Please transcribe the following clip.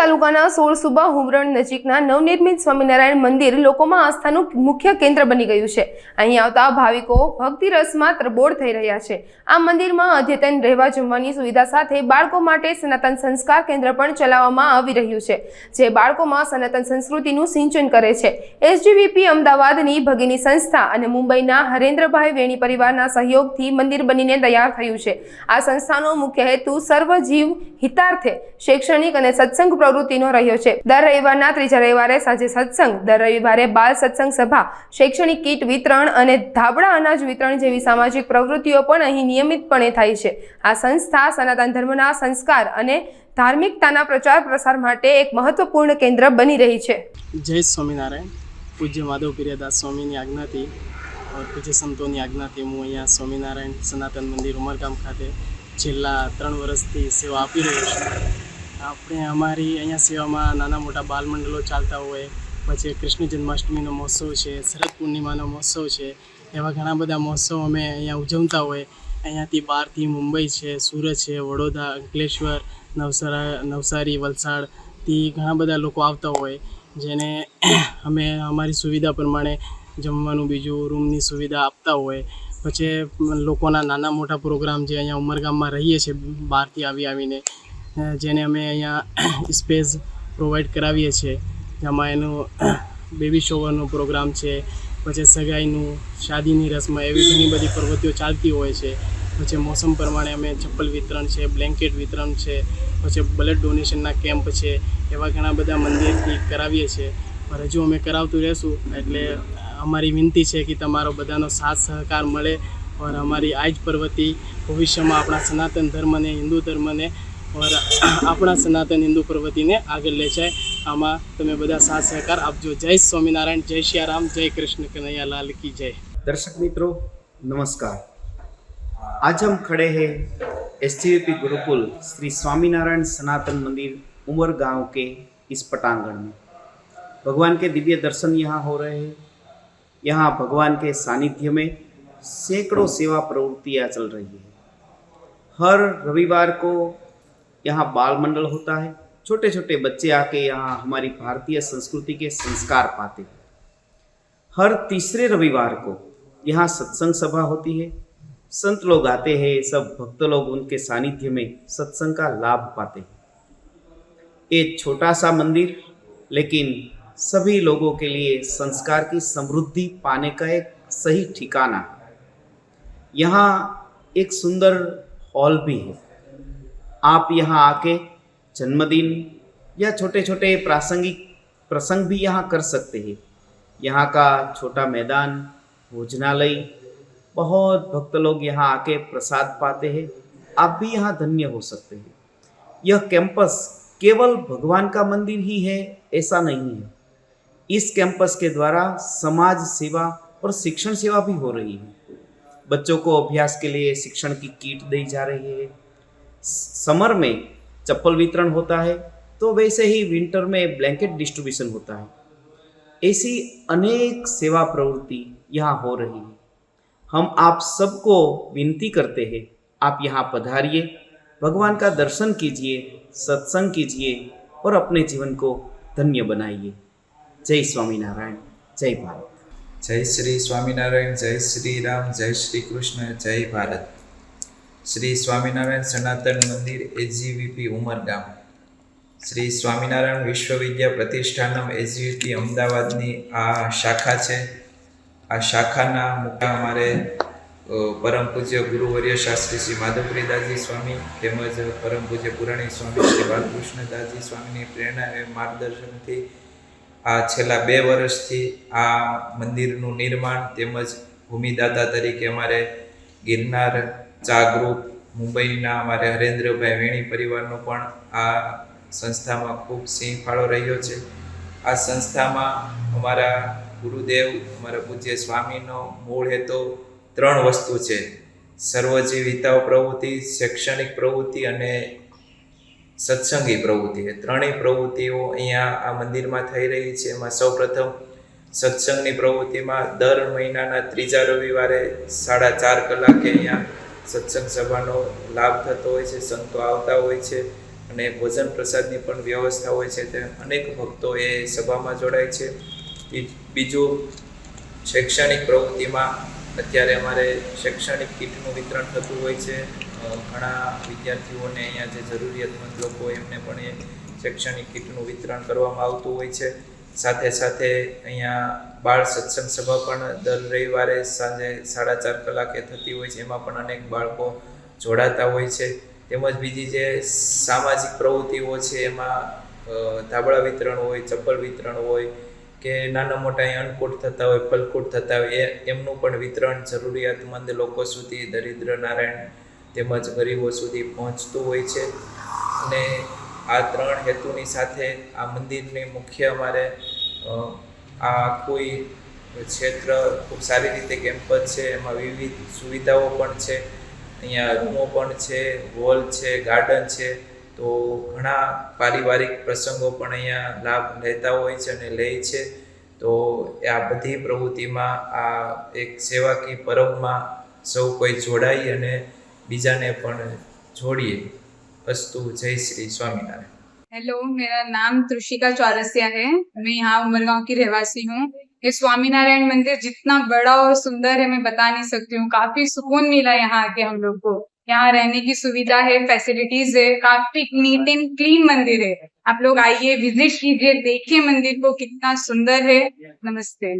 તાલુકાના સોળસુબા હુમરણ નજીકના નવનિર્મિત સ્વામિનારાયણ મંદિર લોકોમાં આસ્થાનું મુખ્ય કેન્દ્ર બની ગયું છે. અહીં આવતા ભાવિકો ભક્તિ રસમાં તરબોળ થઈ રહ્યા છે. આ મંદિરમાં અદ્યતન રહેવા જમવાની સુવિધા સાથે બાળકો માટે સનાતન સંસ્કાર કેન્દ્ર પણ ચલાવવામાં આવી રહ્યું છે, જે બાળકોમાં સનાતન સંસ્કૃતિનું સિંચન કરે છે. એસજીવીપી અમદાવાદની ભગીની સંસ્થા અને મુંબઈના હરેન્દ્રભાઈ વેણી પરિવારના સહયોગથી મંદિર બનીને તૈયાર થયું છે. આ સંસ્થાનો મુખ્ય હેતુ સર્વજીવ હિતાર્થે શૈક્ષણિક અને સત્સંગ પ્રવૃત્તિનો રહ્યો છે. દર રવિવારના ત્રીજા રવિવારે સાંજે સત્સંગ, દર રવિવારે બાલ સત્સંગ સભા, શૈક્ષણિક કીટ વિતરણ અને ધાબળા અનાજ વિતરણ જેવી સામાજિક પ્રવૃત્તિઓ પણ અહીં નિયમિતપણે થાય છે. આ સંસ્થા સનાતન ધર્મના સંસ્કાર અને ધાર્મિકતાના પ્રચાર પ્રસાર માટે એક મહત્વપૂર્ણ કેન્દ્ર બની રહી છે. જય સ્વામિનારાયણ. પૂજ્ય માધવ પ્રિયદાસ સ્વામીની આજ્ઞાથી પૂજ્ય સંતોની આજ્ઞાથી હું અહીંયા સ્વામિનારાયણ સનાતન મંદિર ઉમરગામ ખાતે છેલ્લા ત્રણ વર્ષથી સેવા આપી રહ્યો છું. આપણે અમારી અહીંયા સેવામાં નાના મોટા બાલમંડળો ચાલતા હોય, પછી કૃષ્ણ જન્માષ્ટમીનો મહોત્સવ છે, શરદ પૂર્ણિમાનો મહોત્સવ છે, એવા ઘણા બધા મહોત્સવ અમે અહીંયા ઉજવતા હોય. અહીંયાથી બહારથી મુંબઈ છે, સુરત છે, વડોદરા, અંકલેશ્વર, નવસારા, નવસારી, વલસાડથી ઘણા બધા લોકો આવતા હોય, જેને અમે અમારી સુવિધા પ્રમાણે જમવાનું, બીજું રૂમની સુવિધા આપતા હોય. પછી લોકોના નાના મોટા પ્રોગ્રામ જે અહીંયા ઉમરગામમાં રહીએ છીએ, બહારથી આવી આવીને જેને અમે અહીંયા સ્પેસ પ્રોવાઈડ કરાવીએ છીએ. જેમાં એનું બેબી શોવરનો પ્રોગ્રામ છે, પછી સગાઈનું, શાદીની રસમ એવી ઘણી બધી પ્રવૃત્તિઓ ચાલતી હોય છે. પછી મોસમ પ્રમાણે અમે ચપ્પલ વિતરણ છે, બ્લેન્કેટ વિતરણ છે, પછી બ્લડ ડોનેશનના કેમ્પ છે, એવા ઘણા બધા મંદિરથી કરાવીએ છીએ. હજુ અમે કરાવતું રહેશું, એટલે અમારી વિનંતી છે કે તમારો બધાનો સાથ સહકાર મળે. ઓર અમારી આ જ ભવિષ્યમાં આપણા સનાતન ધર્મને, હિન્દુ ધર્મને ઓર આપણા સનાતન હિન્દુ પ્રવૃત્તિને આગળ લે જાય આમાં તમે બધા સાથ સહકાર આપજો જય સ્વામિનારાયણ જય સિયારામ જય કૃષ્ણ કનૈયા લાલ કી જય दर्शक मित्रों नमस्कार आज हम खड़े हैं एस गुरुकुल श्री स्वामीनारायण सनातन मंदिर उमर गांव के इस पटांगण में भगवान के दिव्य दर्शन यहाँ हो रहे हैं यहाँ भगवान के सानिध्य में सैकड़ों सेवा प्रवृत्तियाँ चल रही है हर रविवार को यहाँ बाल मंडल होता है। छोटे छोटे बच्चे आके यहाँ हमारी भारतीय संस्कृति के संस्कार पाते हैं। हर तीसरे रविवार को यहाँ सत्संग सभा होती है। संत लोग आते हैं, सब भक्त लोग उनके सानिध्य में सत्संग का लाभ पाते हैं। एक छोटा सा मंदिर, लेकिन सभी लोगों के लिए संस्कार की समृद्धि पाने का एक सही ठिकाना यहाँ एक सुंदर हॉल भी है। आप यहाँ आके जन्मदिन या छोटे छोटे प्रासंगिक प्रसंग भी यहाँ कर सकते हैं। यहाँ का छोटा मैदान, भोजनालय, बहुत भक्त लोग यहाँ आके प्रसाद पाते हैं। आप भी यहाँ धन्य हो सकते हैं। यह कैंपस केवल भगवान का मंदिर ही है, ऐसा नहीं है। इस कैंपस के द्वारा समाज सेवा और शिक्षण सेवा भी हो रही है। बच्चों को अभ्यास के लिए शिक्षण की किट दी जा रही है। समर में चप्पल वितरण होता है तो वैसे ही विंटर में ब्लैंकेट डिस्ट्रीब्यूशन होता है। ऐसी अनेक सेवा प्रवृत्ति यहाँ हो रही है। हम आप सबको विनती करते हैं, आप यहाँ पधारिए, भगवान का दर्शन कीजिए, सत्संग कीजिए और अपने जीवन को धन्य बनाइए। जय स्वामीनारायण, जय भारत। जय श्री स्वामीनारायण, जय श्री राम, जय श्री कृष्ण, जय भारत। શ્રી સ્વામિનારાયણ સનાતન મંદિર એજીવીપી ઉમરગામ શ્રી સ્વામિનારાયણ વિશ્વવિદ્યા પ્રતિષ્ઠાનમ એજીવીપી અમદાવાદની આ શાખા છે. આ શાખાના મુખ્ય અમારે પરમ પૂજ્ય ગુરુવર્ય શાસ્ત્રી શ્રી માધવપ્રિયદાસજી સ્વામી તેમજ પરમ પૂજ્ય પુરાણી સ્વામી શ્રી બાલકૃષ્ણદાસજી સ્વામીની પ્રેરણા એ માર્ગદર્શનથી આ છેલ્લા બે વર્ષથી આ મંદિરનું નિર્માણ તેમજ ભૂમિદાતા તરીકે અમારે ગિરનાર ચા મુંબઈના અમારે હરેન્દ્રભાઈ વેણી પરિવારનો પણ આ સંસ્થામાં ખૂબ સિંહ ફાળો રહ્યો છે. આ સંસ્થામાં અમારા ગુરુદેવ, અમારા પૂજ્ય સ્વામીનો મૂળ હેતુ ત્રણ વસ્તુ છે. સર્વજીવ હિતાવ પ્રવૃત્તિ, શૈક્ષણિક પ્રવૃત્તિ અને સત્સંગી પ્રવૃત્તિ. ત્રણેય પ્રવૃત્તિઓ અહીંયા આ મંદિરમાં થઈ રહી છે. એમાં સૌપ્રથમ સત્સંગની પ્રવૃત્તિમાં દર મહિનાના ત્રીજા રવિવારે સાડા ચાર કલાકે અહીંયા સત્સંગ સભાનો લાભ થતો હોય છે, સંતો આવતા હોય છે અને ભોજન પ્રસાદની પણ વ્યવસ્થા હોય છે. તે અનેક ભક્તો એ સભામાં જોડાય છે. બીજું શૈક્ષણિક પ્રવૃત્તિમાં અત્યારે અમારે શૈક્ષણિક કીટનું વિતરણ થતું હોય છે. ઘણા વિદ્યાર્થીઓને અહીંયા જે જરૂરિયાતમંદ લોકો એમને પણ એ શૈક્ષણિક કીટનું વિતરણ કરવામાં આવતું હોય છે. સાથે સાથે અહીંયા બાળ સત્સંગ સભા પણ દર રવિવારે સાંજે સાડા ચાર કલાકે થતી હોય છે. એમાં પણ અનેક બાળકો જોડાતા હોય છે. તેમજ બીજી જે સામાજિક પ્રવૃત્તિઓ છે, એમાં ધાબળા વિતરણ હોય, ચપ્પલ વિતરણ હોય કે નાના મોટા અન્નકૂટ થતા હોય, ફલકૂટ થતા હોય, એ, એમનું પણ વિતરણ જરૂરિયાતમંદ લોકો સુધી દરિદ્ર નારાયણ તેમજ ગરીબો સુધી પહોંચતું હોય છે. અને આ ત્રણ હેતુની સાથે આ મંદિરની મુખ્ય અમારે આ કોઈ ક્ષેત્ર ખૂબ સારી રીતે કેમ્પસ છે, એમાં વિવિધ સુવિધાઓ પણ છે, અહીંયા રૂમો પણ છે હોલ છે, ગાર્ડન છે, તો ઘણા પારિવારિક પ્રસંગો પણ અહીંયા લાભ લેતા હોય છે અને લે છે. તો આ બધી પ્રવૃત્તિમાં આ એક સેવાકી પર્વમાં સૌ કોઈ જોડાઈ અને બીજાને પણ જોડીએ. अस्तु जय श्री स्वामीनारायण। हेलो मेरा नाम त्रुषिका चौरसिया है। मैं यहाँ उमरगांव की रहवासी हूँ। ये स्वामीनारायण मंदिर जितना बड़ा और सुंदर है, मैं बता नहीं सकती हूँ। काफ़ी सुकून मिला यहाँ आके हम लोग को। यहाँ रहने की सुविधा है फैसिलिटीज़ है, काफ़ी नीट एंड क्लीन मंदिर है। आप लोग आइए विज़िट कीजिए, देखिए मंदिर को कितना सुंदर है। नमस्ते।